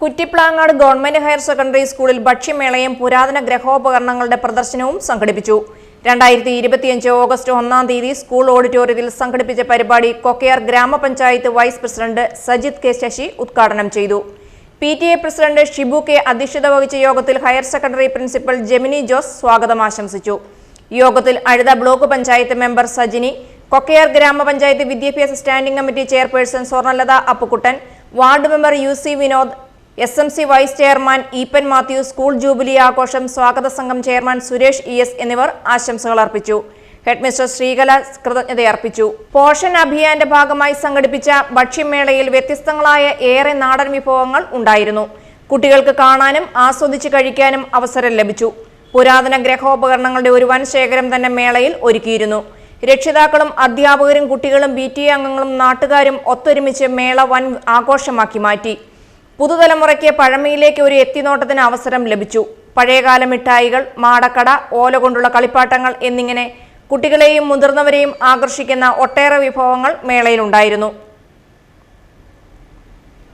Kuttiplangad government higher secondary സ്കൂളിൽ ഭക്ഷ്യമേളയും പുരാതന ഗ്രഹോപകരണങ്ങളുടെ പ്രദർശനവും സംഘടിപ്പിച്ചു. രണ്ടായിരത്തി ഇരുപത്തിയഞ്ച് ഓഗസ്റ്റ് ഒന്നാം തീയതി സ്കൂൾ ഓഡിറ്റോറിയത്തിൽ സംഘടിപ്പിച്ച പരിപാടി കൊക്കയാർ ഗ്രാമപഞ്ചായത്ത് vice president Sajith K Sasi ഉദ്ഘാടനം ചെയ്തു. P T A president Shibu K അധ്യക്ഷത വഹിച്ച യോഗത്തിൽ higher secondary principal Gemini Jose സ്വാഗതം ആശംസിച്ചു. യോഗത്തിൽ അഴുത ബ്ലോക്ക് പഞ്ചായത്ത് മെമ്പർ സജിനി കൊക്കയാർ ഗ്രാമപഞ്ചായത്ത് വിദ്യാഭ്യാസ standing committee chairperson Swarnalatha Appukuttan ward member U C Vinod S M C vice chairman Eappen Mathew school jubilee ആഘോഷം സ്വാഗത സംഘം ചെയർമാൻ സുരേഷ് ഇ എസ് എന്നിവർ ആശംസകൾ അർപ്പിച്ചു. ഹെഡ്മിസ്റ്റർ ശ്രീകല കൃതജ്ഞതയർപ്പിച്ചു. പോഷൻ അഭിയാന്റെ ഭാഗമായി സംഘടിപ്പിച്ച ഭക്ഷ്യമേളയിൽ വ്യത്യസ്തങ്ങളായ ഏറെ നാടൻ വിഭവങ്ങൾ ഉണ്ടായിരുന്നു. കുട്ടികൾക്ക് കാണാനും ആസ്വദിച്ച് കഴിക്കാനും അവസരം ലഭിച്ചു. പുരാതന ഗ്രഹോപകരണങ്ങളുടെ ഒരു വൻ ശേഖരം തന്നെ മേളയിൽ ഒരുക്കിയിരുന്നു. രക്ഷിതാക്കളും അധ്യാപകരും കുട്ടികളും ബി ടി അംഗങ്ങളും നാട്ടുകാരും ഒത്തൊരുമിച്ച് മേള വൻ ആഘോഷമാക്കി മാറ്റി. പുതുതലമുറയ്ക്ക് പഴമയിലേക്ക് ഒരു എത്തിനോട്ടത്തിന് അവസരം ലഭിച്ചു. പഴയകാല മിഠായികൾ മാടക്കട ഓല കൊണ്ടുള്ള കളിപ്പാട്ടങ്ങൾ എന്നിങ്ങനെ കുട്ടികളെയും മുതിർന്നവരെയും ആകർഷിക്കുന്ന ഒട്ടേറെ വിഭവങ്ങൾ മേളയിലുണ്ടായിരുന്നു